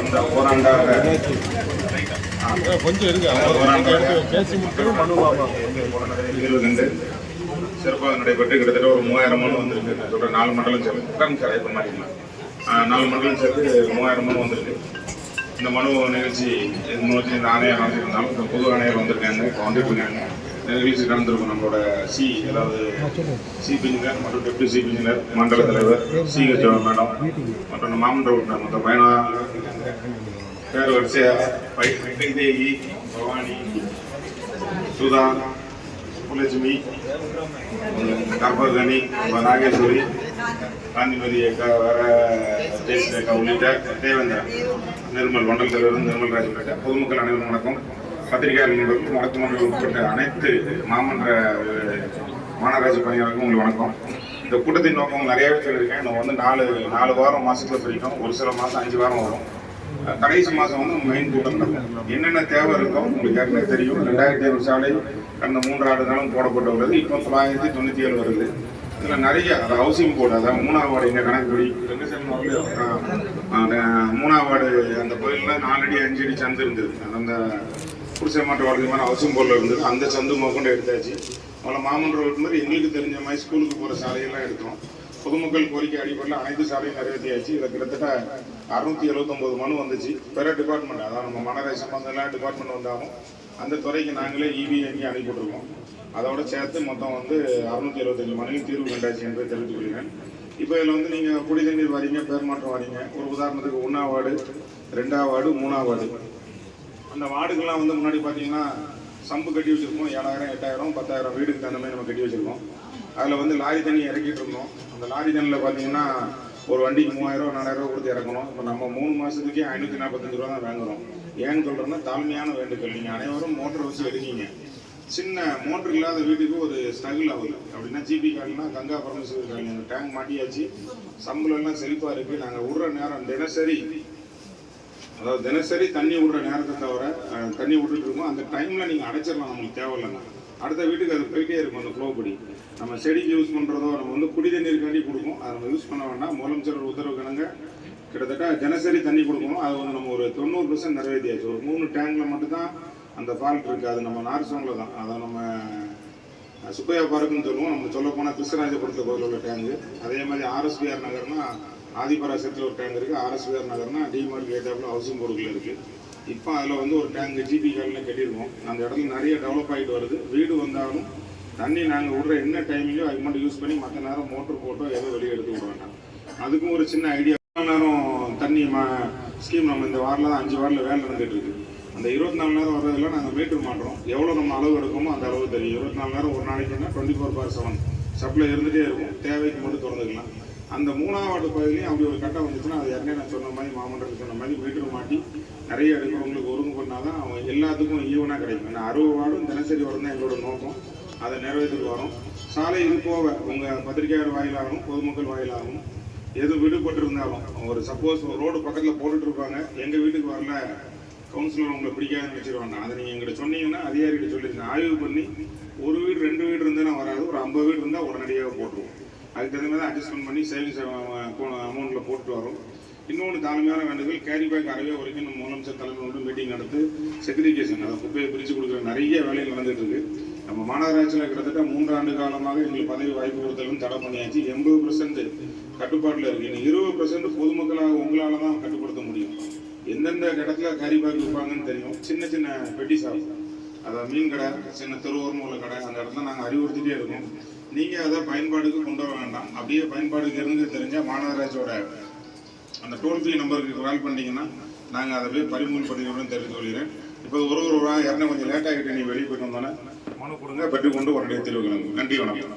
அந்த போராண்டாக கொஞ்சம் இருக்கு இருபது சிறப்பாக நடைபெற்று கிட்டத்தட்ட ஒரு மூவாயிரம் மனு வந்திருக்கு. நான் சொல்கிறேன் நாலு மண்டலம் உட்காந்து சார் இப்போ மாட்டிக்கலாம் நாலு மண்டலம் சேர்த்து மூவாயிரம் மனு வந்திருக்கு. இந்த மனு நிகழ்ச்சி நோக்கி இந்த ஆணையம் நடந்திருந்தாலும் இந்த புது ஆணையர் வந்திருக்காங்க இப்போ வந்துட்டு இருக்காங்க. நிகழ்ச்சி கலந்துருக்கும் நம்மளோட சி அதாவது சீஃப் இன்ஜினியர் மற்றும் டெப்டி சீஃப் இன்ஜினியர் மண்டல தலைவர் சி ஹெச் மேடம். மற்றும் மாமன்ற உறுப்பினர் மொத்தம் பயணம் பேர் வரிசையாக வைதேகி பவானி சுதா சுப்புலட்சுமி கற்பகனி நாகேஸ்வரி காந்திமதி அக்கா வேற ஜெயஸ்ரீ அக்கா உள்ளிட்ட தேவேந்திரன் நிர்மல் மண்டல தலைவர் நிர்மல் ராஜ் உள்ளிட்ட பொதுமக்கள் அனைவரும் வணக்கம். பத்திரிகையாளர் நண்பர்களுக்கும் வடக்கு மண்டலம் உட்பட்ட அனைத்து மாமன்ற மாநகராட்சி பணியாளருக்கும் உங்களுக்கு வணக்கம். இந்த கூட்டத்தின் நோக்கம் நிறையவே சொல்லியிருக்கேன். நம்ம வந்து நாலு நாலு வாரம் மாசத்துல சொல்லிட்டோம். ஒரு சில மாசம் அஞ்சு வாரம் வரும். கடைசி மாதம் வந்து மெயின் கூட்டம் நடக்கும் என்னென்ன தேவை இருக்கோ உங்களுக்கு ஏற்கனவே தெரியும். ரெண்டாயிரத்தி ஐநூறு சாலை கடந்த மூன்று ஆண்டு காலம் போடப்பட்டு உள்ளது இப்போ தொள்ளாயிரத்தி தொண்ணூற்றி ஏழு வருது. இதில் நிறைய அது ஹவுசிங் போர்டு அதாவது மூணாவது வார்டு எங்கள் கணக்குப்படி அந்த மூணாவது வார்டு அந்த கோயிலில் நாலடி அஞ்சு அடி சந்து இருந்தது. அந்த குடிசை மாற்ற வாழ்க்கையான அவசியம் போல இருந்தது. அந்த சந்து மொக்கொண்டு எடுத்தாச்சு. அதில் மாமன்ற மாதிரி எங்களுக்கு தெரிஞ்ச மாதிரி ஸ்கூலுக்கு போகிற சாலையெல்லாம் எடுத்தோம். பொதுமக்கள் கோரிக்கை அடிப்படையில் அனைத்து சாலையும் நிறைவேற்றியாச்சு. இதில் கிட்டத்தட்ட அறுநூத்தி எழுபத்தொம்பது மனு வந்துச்சு. பிற டிபார்ட்மெண்ட் அதான் நம்ம மாநகராட்சி சம்பந்தம்லாம் டிபார்ட்மெண்ட் வந்தாலும் அந்த துறைக்கு நாங்களே இவி அங்கி அனுப்பிவிட்ருக்கோம் அதோட சேர்த்து மொத்தம் வந்து அறுநூத்தி எழுபத்தஞ்சு மனுவில் தீர்வு கண்டாச்சு என்பதை தெரிவித்துக் கொள்கிறேன். இப்போ இதில் வந்து நீங்கள் குடி தண்ணீர் வாரீங்க பேர் மாற்றம் வாரீங்க. ஒரு உதாரணத்துக்கு ஒன்றாம் வார்டு ரெண்டாம் வார்டு மூணாம் வார்டு. அந்த வார்டுக்கெல்லாம் வந்து முன்னாடி பார்த்தீங்கன்னா சம்பு கட்டி வச்சுருக்கோம். ஏழாயிரம் எட்டாயிரம் பத்தாயிரம் வீடுக்கு தகுந்த மாதிரி நம்ம கட்டி வச்சுருக்கோம். அதில் வந்து லாரி தண்ணி இறக்கிட்டு இருந்தோம். அந்த லாரி தண்ணியில் பார்த்தீங்கன்னா ஒரு வண்டிக்கு மூவாயிரம் நாலாயிரம் கொடுத்து இறக்கணும். இப்போ நம்ம மூணு மாதத்துக்கே ஐநூற்றி நாற்பத்தஞ்சு ரூபா தான் வாங்குறோம். ஏன்னு சொல்கிறோன்னா தாழ்மையான வேண்டுகள். நீங்கள் அனைவரும் மோட்டர் வச்சு எடுக்கீங்க சின்ன மோட்டர் இல்லாத வீட்டுக்கு ஒரு ஸ்ட்ரகிள் ஆகுது. அப்படின்னா ஜிபி கால்னா கங்கா பரமேஸ்வரி காலனி. டேங்க் மாட்டியாச்சு. சம்பளம் எல்லாம் செழிப்பாக இருக்குது நாங்கள் விடுற நேரம் தினசரி அதாவது தினசரி தண்ணி விடுற நேரத்தை தவிர தண்ணி விட்டுட்டு இருக்கோம் அந்த டைம்ல நீங்க அடைச்சிடலாம் நம்மளுக்கு தேவையில்லைங்க அடுத்த வீட்டுக்கு அது போயிட்டே இருக்கும் அந்த ஃப்ளோ படி. நம்ம செடிக்கு யூஸ் பண்றதோ நம்ம வந்து குடி தண்ணீருக்காண்டி கொடுக்கும் அதை நம்ம யூஸ் பண்ண வேண்டாம். முதலமைச்சர் உத்தரவு கிணங்க கிட்டத்தட்ட தினசரி தண்ணி கொடுக்கணும். அது வந்து நம்ம ஒரு தொண்ணூறு பர்சன்ட் நிறைவேற்றியாச்சு ஒரு மூணு டேங்க்ல மட்டும்தான் அந்த ஃபால்ட் இருக்கு. அது நம்ம நார்சோன்ல தான். அதை நம்ம சுப்பையா பார்க்குன்னு சொல்லுவோம். நம்ம சொல்ல போனால் கிருஷ்ணராஜபுரத்தில் கோயில் உள்ள டேங்கு அதே மாதிரி ஆர்எஸ்பிஆர் நகர்னா ஆதிபராசத்தில் ஒரு டேங்க் இருக்குது ஆர்எஸ்பிஆர் நகர்னா டிமார்க் ஏட்டாப்பில் ஹவுசிங் போர்டுகள் இருக்குது இப்போ அதில் வந்து ஒரு டேங்க் ஜிபி காலில் கட்டியிருக்கோம். அந்த இடத்துல நிறைய டெவலப் ஆகிட்டு வருது. வீடு வந்தாலும் தண்ணி நாங்கள் விடுற என்ன டைம்லையோ அது மட்டும் யூஸ் பண்ணி மற்ற நேரம் மோட்டர் போட்டோ எதுவும் வெளியே எடுத்து விட வேண்டாம். அதுக்கும் ஒரு சின்ன ஐடியா நேரம் தண்ணி மா ஸ்கீம் நம்ம இந்த வாரில் தான் அஞ்சு வாரில் வேலை நடந்துகிட்டு இருக்குது அந்த இருபத்தி நாலு நேரம் வர்றதில் நாங்கள் மீட்டர் மாட்டுறோம். எவ்வளோ நம்ம அளவு எடுக்கமோ அந்த அளவு தெரியும். இருபத்தி நாலு நேரம் ஒரு நாளைக்குன்னா twenty four by seven supply இருந்துகிட்டே இருக்கும். தேவைக்கு மட்டும் திறந்துக்கலாம். அந்த மூணாவது பகுதியிலையும் அப்படி ஒரு கட்டம் வந்துச்சுன்னா அது யாருமே நான் சொன்ன மாதிரி மாமன்றத்துக்கு சொன்ன மாதிரி வீட்டில் மாட்டி நிறைய எடுக்கிறவங்களுக்கு ஒருங்கு பண்ணால் தான் அவங்க எல்லாத்துக்கும் ஈவனாக கிடைக்கும். நான் அறுபது வார்டும் தினசரி வரும் தான் எங்களோட நோக்கம். அதை நிறைவேற்றிட்டு வரோம். சாலை இது போக உங்கள் பத்திரிகையாளர் வாயிலாகவும் பொதுமக்கள் வாயிலாகவும் எது விடுபட்டிருந்தாலும் ஒரு சப்போஸ் ஒரு ரோடு பக்கத்தில் போட்டுட்ருப்பாங்க எங்கள் வீட்டுக்கு வரல கவுன்சிலர் உங்களை பிடிக்காதுன்னு வச்சிருவாங்க அதை நீங்கள் எங்கிட்ட சொன்னீங்கன்னா அதிகாரிகிட்ட சொல்லிடுங்க. ஆய்வு பண்ணி ஒரு வீடு ரெண்டு வீடு இருந்தால் வராது ஒரு ஐம்பது வீடு இருந்தால் உடனடியாக போட்டுருவோம். அதுக்கு தகுந்த மாதிரி அட்ஜஸ்ட்மெண்ட் பண்ணி சேவிங்ஸ் அமௌண்ட்டில் போட்டு வரோம். இன்னொன்று தாழ்மையான வேண்டுதல் கேரி பேக் அறவே வரைக்கும் நம்ம முதலமைச்சர் தலைமையோடு மீட்டிங் நடத்து செக்ரிகேஷன் அதை குப்பையை பிரித்து கொடுக்குற நிறைய வேலைகள் நடந்துட்டு இருக்கு. நம்ம மாநகராட்சியில் கிட்டத்தட்ட மூன்றாண்டு காலமாக எங்களுக்கு பதவி வாய்ப்பு கொடுத்தலும் தடை பண்ணியாச்சு. எண்பது பர்சன்ட் கட்டுப்பாட்டில் இருக்குது இன்னும் இருபது பர்சன்ட் பொதுமக்களாக உங்களால் தான் கட்டுப்படுத்த முடியும். எந்தெந்த இடத்துல கேரி பேக் விற்பாங்கன்னு தெரியும். சின்ன சின்ன பெட்டி ஷாப் அதாவது மீன் கடை சின்ன தெருவோரம் உள்ள கடை அந்த இடத்துல நாங்கள் அறிவுறுத்திட்டே இருக்கோம். நீங்கள் அதை பயன்பாடுக்கு கொண்டு வர வேண்டாம். அப்படியே பயன்பாடுக்கு இருந்து தெரிஞ்சால் மாநகராட்சியோட அந்த டோல் ஃப்ரீ நம்பருக்கு கால் பண்ணிட்டீங்கன்னா நாங்கள் அதை போய் பறிமுதல் பண்ணிடுறோம்னு தெரிஞ்சு கொள்கிறேன். இப்போ ஒரு ஒரு ரூபா யாருன்னா கொஞ்சம் லேட்டாகிட்டு நீ வெளியே போயிட்டு வந்தோன்னே மனு கொடுங்க பெற்றுக்கொண்டு உடனடியாக தெரிவிக்கணும் நன்றி வணக்கம்.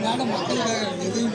மேடம் மக்களோட எதையும்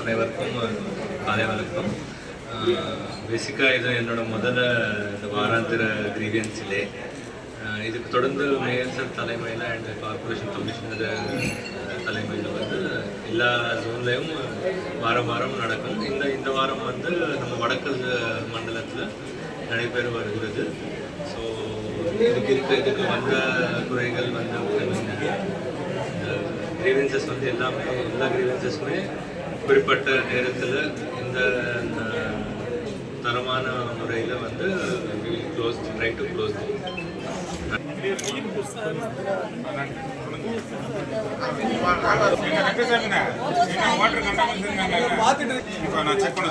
அனைவருக்கும் காலை வணக்கம் பேசிக்காக இது என்னோட முதல்ல இந்த வாராந்திர கிரீவியன்ஸிலே இதுக்கு தொடர்ந்து மேயர் சார் தலைமையில் அண்ட் கார்பரேஷன் கமிஷனர் தலைமையில் வந்து எல்லா ஜோன்லேயும் வாரம் வாரம் நடக்கும். இந்த இந்த வாரம் வந்து நம்ம வடக்கு மண்டலத்தில் நடைபெற வருகிறது. இதுக்கு இருக்க இதுக்கு வந்த குறைகள் வந்து கிரீவன்சஸ் வந்து எல்லாமே எல்லா கிரீவன்சஸுமே குறிப்பிட்ட நேரத்தில் இந்த தரமான முறையில் வந்து க்ளோஸ் ட்ரை டு க்ளோஸ் இப்போ நான் செக் பண்ண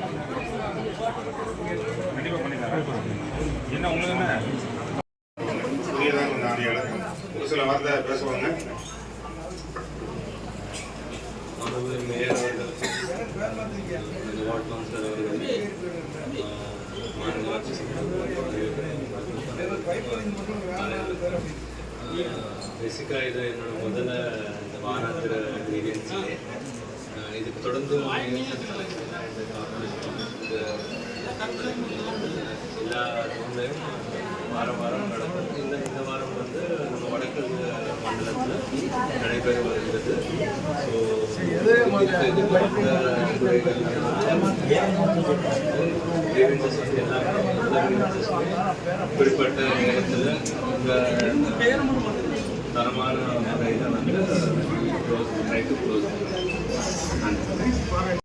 பேசிக்காக இது என்னோட முதல்ல இந்த வாராந்திர கிரீவியன்ஸ் டே இதுக்கு தொடர்ந்து மேயர் இந்த எல்லா ஜோன்லையும் வாரம் வாரம் நடக்கும் இந்த இந்த வாரம் வந்து நம்ம வடக்கு மண்டலத்தில் நடைபெற வருகிறது ஸோ குறிப்பிட்ட நேரத்தில் இந்த தரமான முறையில் வந்து க்ளோஸ் ட்ரை டு க்ளோஸ் நன்றி